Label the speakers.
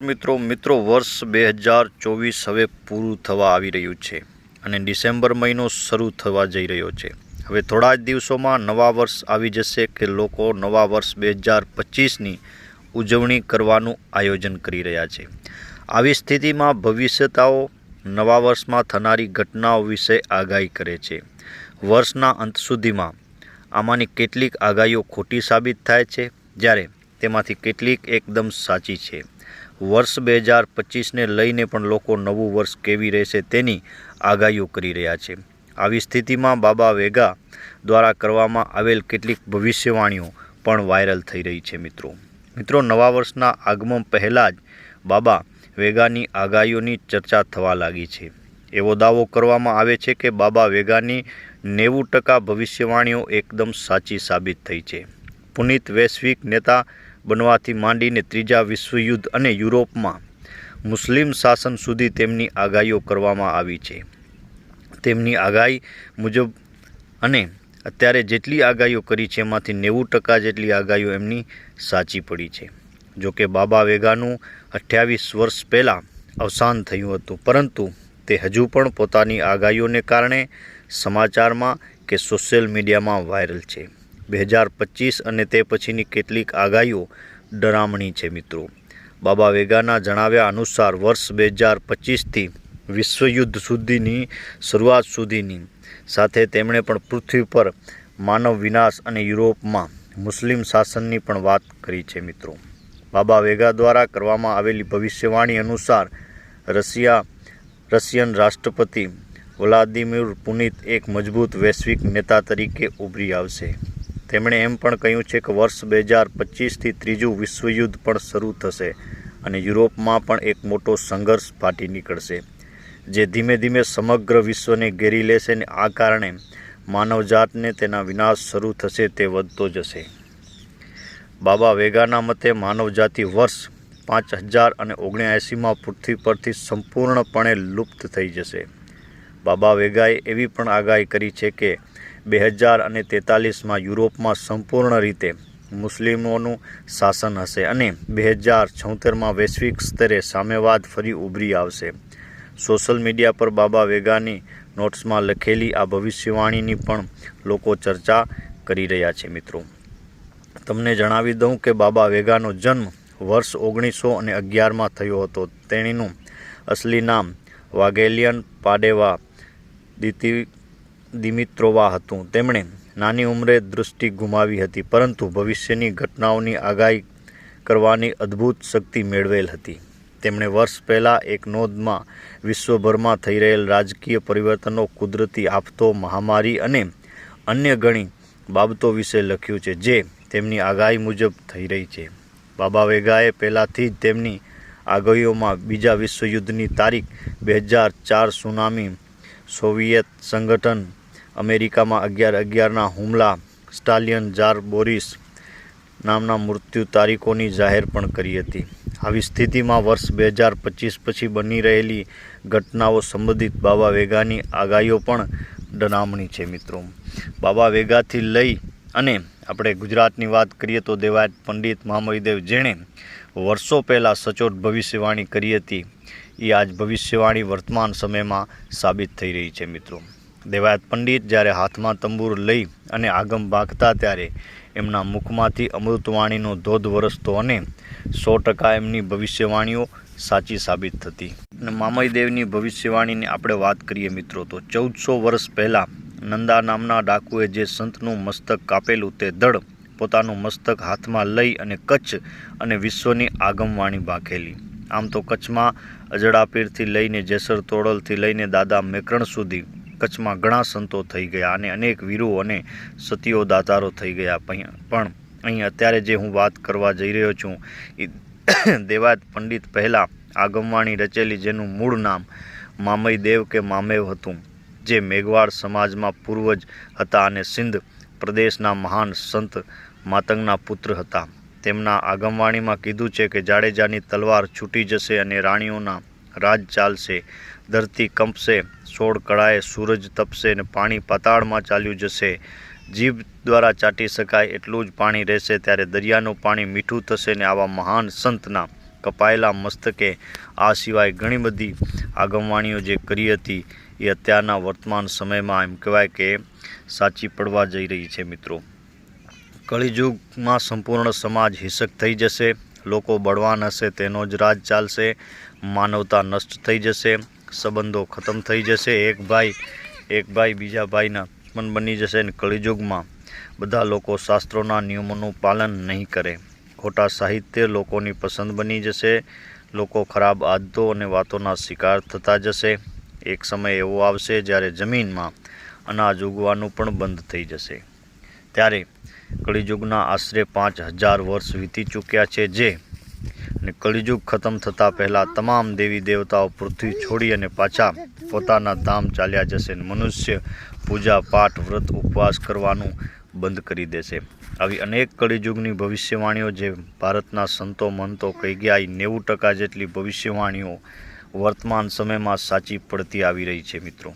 Speaker 1: મિત્રો મિત્રો, વર્ષ બે હજાર ચોવીસ હવે પૂરું થવા આવી રહ્યું છે અને ડિસેમ્બર મહિનો શરૂ થવા જઈ રહ્યો છે. હવે થોડા જ દિવસોમાં નવા વર્ષ આવી જશે કે લોકો નવા વર્ષ બે હજાર પચીસની ઉજવણી કરવાનું આયોજન કરી રહ્યા છે. આવી સ્થિતિમાં ભવિષ્યતાઓ નવા વર્ષમાં થનારી ઘટનાઓ વિશે આગાહી કરે છે. વર્ષના અંત સુધીમાં આમાંની કેટલીક આગાહીઓ ખોટી સાબિત થાય છે, જ્યારે તેમાંથી કેટલીક એકદમ સાચી છે. વર્ષ બે હજાર પચીસને લઈને પણ લોકો નવું વર્ષ કેવી રહેશે તેની આગાહીઓ કરી રહ્યા છે. આવી સ્થિતિમાં બાબા વેગા દ્વારા કરવામાં આવેલ કેટલીક ભવિષ્યવાણીઓ પણ વાયરલ થઈ રહી છે મિત્રો. મિત્રો, નવા વર્ષના આગમન પહેલાં જ બાબા વેગાની આગાહીઓની ચર્ચા થવા લાગી છે. એવો દાવો કરવામાં આવે છે કે બાબા વેગાની નેવું ટકા ભવિષ્યવાણીઓ એકદમ સાચી સાબિત થઈ છે. પુનિત વૈશ્વિક નેતા બનવાથી માંડીને ત્રીજા વિશ્વયુદ્ધ અને યુરોપમાં મુસ્લિમ શાસન સુધી તેમની આગાહીઓ કરવામાં આવી છે. તેમની આગાહી મુજબ અને અત્યારે જેટલી આગાહીઓ કરી છે, એમાંથી નેવું ટકા જેટલી આગાહીઓ એમની સાચી પડી છે. જોકે બાબા વેગાનું અઠ્યાવીસ વર્ષ પહેલાં અવસાન થયું હતું, પરંતુ તે હજુ પણ પોતાની આગાહીઓને કારણે સમાચારમાં કે સોશિયલ મીડિયામાં વાયરલ છે. બે હજાર પચીસ અને તે પછીની કેટલીક આગાહીઓ ડરામણી છે મિત્રો. બાબા વેગાના જણાવ્યા અનુસાર વર્ષ બે હજાર પચીસથી વિશ્વયુદ્ધ સુધીની શરૂઆત સુધીની. સાથે તેમણે પણ પૃથ્વી પર માનવ વિનાશ અને યુરોપમાં મુસ્લિમ શાસનની પણ વાત કરી છે મિત્રો. બાબા વેગા દ્વારા કરવામાં આવેલી ભવિષ્યવાણી અનુસાર રશિયા, રશિયન રાષ્ટ્રપતિ વ્લાદિમીર પુનિત એક મજબૂત વૈશ્વિક નેતા તરીકે ઉભરી આવશે. તેમણે એમ પણ કહ્યું છે કે વર્ષ બે હજાર પચીસથી ત્રીજું વિશ્વયુદ્ધ પણ શરૂ થશે અને યુરોપમાં પણ એક મોટો સંઘર્ષ ફાટી નીકળશે, જે ધીમે ધીમે સમગ્ર વિશ્વને ઘેરી લેશે અને આ કારણે માનવજાતને તેના વિનાશ શરૂ થશે તે વધતો જશે. બાબા વેગાના મતે માનવજાતિ વર્ષ પાંચ હજાર અને ઓગણએંસીમાં પૃથ્વી પરથી સંપૂર્ણપણે લુપ્ત થઈ જશે. બાબા વેગાએ એવી પણ આગાહી કરી છે કે બે હજાર અને તેતાલીસમાં યુરોપમાં સંપૂર્ણ રીતે મુસ્લિમોનું શાસન હશે અને બે હજાર છોતેરમાં વૈશ્વિક સ્તરે સામ્યવાદ ફરી ઉભરી આવશે. સોશિયલ મીડિયા પર બાબા વેગાની નોટ્સમાં લખેલી આ ભવિષ્યવાણીની પણ લોકો ચર્ચા કરી રહ્યા છે મિત્રો. તમને જણાવી દઉં કે બાબા વેગાનો જન્મ વર્ષ ઓગણીસો અને અગિયારમાં થયો હતો. તેણીનું અસલી નામ વાઘેલિયન પાડેવા દિતિ દિમિત્રોવા હતું. તેમણે નાની ઉંમરે દૃષ્ટિ ગુમાવી હતી, પરંતુ ભવિષ્યની ઘટનાઓની આગાહી કરવાની અદ્ભુત શક્તિ મેળવેલ હતી. તેમણે વર્ષ પહેલાં એક નોંધમાં વિશ્વભરમાં થઈ રહેલ રાજકીય પરિવર્તનો કુદરતી આફતો, મહામારી અને અન્ય ઘણી બાબતો વિશે લખ્યું છે, જે તેમની આગાહી મુજબ થઈ રહી છે. બાબા વેગાએ પહેલાંથી જ તેમની આગાહીઓમાં બીજા વિશ્વયુદ્ધની તારીખ બે હજાર ચાર સુનામી સોવિયેત સંગઠન અમેરિકામાં અગિયાર અગિયારના હુમલા. સ્ટાલિયન જાર બોરિસ નામના મૃત્યુ તારીખોની જાહેર પણ કરી હતી. આવી સ્થિતિમાં વર્ષ બે હજાર પચીસ પછી બની રહેલી ઘટનાઓ સંબંધિત બાબા વેગાની આગાહીઓ પણ ડરામણી છે મિત્રો. બાબા વેગાથી લઈ અને આપણે ગુજરાતની વાત કરીએ તો દેવાયત પંડિત મહામહિદેવ જેણે વર્ષો પહેલાં સચોટ ભવિષ્યવાણી કરી હતી. એ આજ ભવિષ્યવાણી વર્તમાન સમયમાં સાબિત થઈ રહી છે મિત્રો. દેવાયત પંડિત જ્યારે હાથમાં તંબૂર લઈ અને આગમ ભાગતા ત્યારે એમના મુખમાંથી અમૃતવાણીનો ધોધ વરસતો અને સો ટકા એમની ભવિષ્યવાણીઓ સાચી સાબિત થતી. અને મામઈદેવની ભવિષ્યવાણીની આપણે વાત કરીએ મિત્રો, તો ચૌદસો વર્ષ પહેલાં નંદા નામના ડાકુએ જે સંતનું મસ્તક કાપેલું તે દળ પોતાનું મસ્તક હાથમાં લઈ અને કચ્છ અને વિશ્વની આગમવાણી ભાખેલી આમ તો કચ્છમાં અજડાપીરથી લઈને જેસર તોડલથી લઈને દાદા મેકરણ સુધી કચ્છમાં ઘણા સંતો થઈ ગયા અને અનેક વીરો અને સતીઓ દાતારો થઈ ગયા. પણ અહીં અત્યારે જે હું વાત કરવા જઈ રહ્યો છું એ દેવાત પંડિત પહેલાં આગમવાણી રચેલી જેનું મૂળ નામ મામયદેવ કે મામેવ હતું, જે મેઘવાળ સમાજમાં પૂર્વજ હતા અને સિંધ પ્રદેશના મહાન સંત માતંગના પુત્ર હતા. તેમના આગમવાણીમાં કીધું છે કે જાડેજાની તલવાર છૂટી જશે અને રાણીઓના રાજ ચાલશે ધરતી કંપશે સોળ કળાએ સૂરજ તપશે ને પાણી પાતાળમાં ચાલ્યું જશે. જીભ દ્વારા ચાટી શકાય એટલું જ પાણી રહેશે. ત્યારે દરિયાનું પાણી મીઠું થશે ને આવા મહાન સંતના કપાયેલા મસ્તકે આ સિવાય ઘણી બધી આગમવાણીઓ જે કરી હતી એ અત્યારના વર્તમાન સમયમાં એમ કહેવાય કે સાચી પડવા જઈ રહી છે મિત્રો. કળિયુગમાં સંપૂર્ણ સમાજ હિંસક થઈ જશે. લોકો બળવાન હશે, તેનો જ રાજ ચાલશે. માનવતા નષ્ટ થઈ જશે, સંબંધો ખતમ થઈ જશે. એક ભાઈ એક ભાઈ બીજા ભાઈના દુશ્મન બની જશે અને કળિયુગમાં. બધા લોકો શાસ્ત્રોના નિયમોનું પાલન નહીં કરે. ખોટા સાહિત્ય લોકોની પસંદ બની જશે. લોકો ખરાબ આદતો અને વાતોના શિકાર થતા જશે. એક સમય એવો આવશે જ્યારે જમીનમાં અનાજ ઉગવાનું પણ બંધ થઈ જશે. ત્યારે કળિયુગના આશરે પાંચ હજાર વર્ષ વીતી ચૂક્યા છે જે. અને કળિયુગ ખતમ થતાં પહેલાં તમામ દેવી દેવતાઓ પૃથ્વી છોડી અને પાછા પોતાના ધામ ચાલ્યા જશે અને મનુષ્ય પૂજા, પાઠ, વ્રત, ઉપવાસ કરવાનું બંધ કરી દેશે. આવી અનેક કળિયુગની ભવિષ્યવાણીઓ જે ભારતના સંતો મંતો કહી ગયા એ નેવું ટકા જેટલી ભવિષ્યવાણીઓ વર્તમાન સમયમાં સાચી પડતી આવી રહી છે મિત્રો.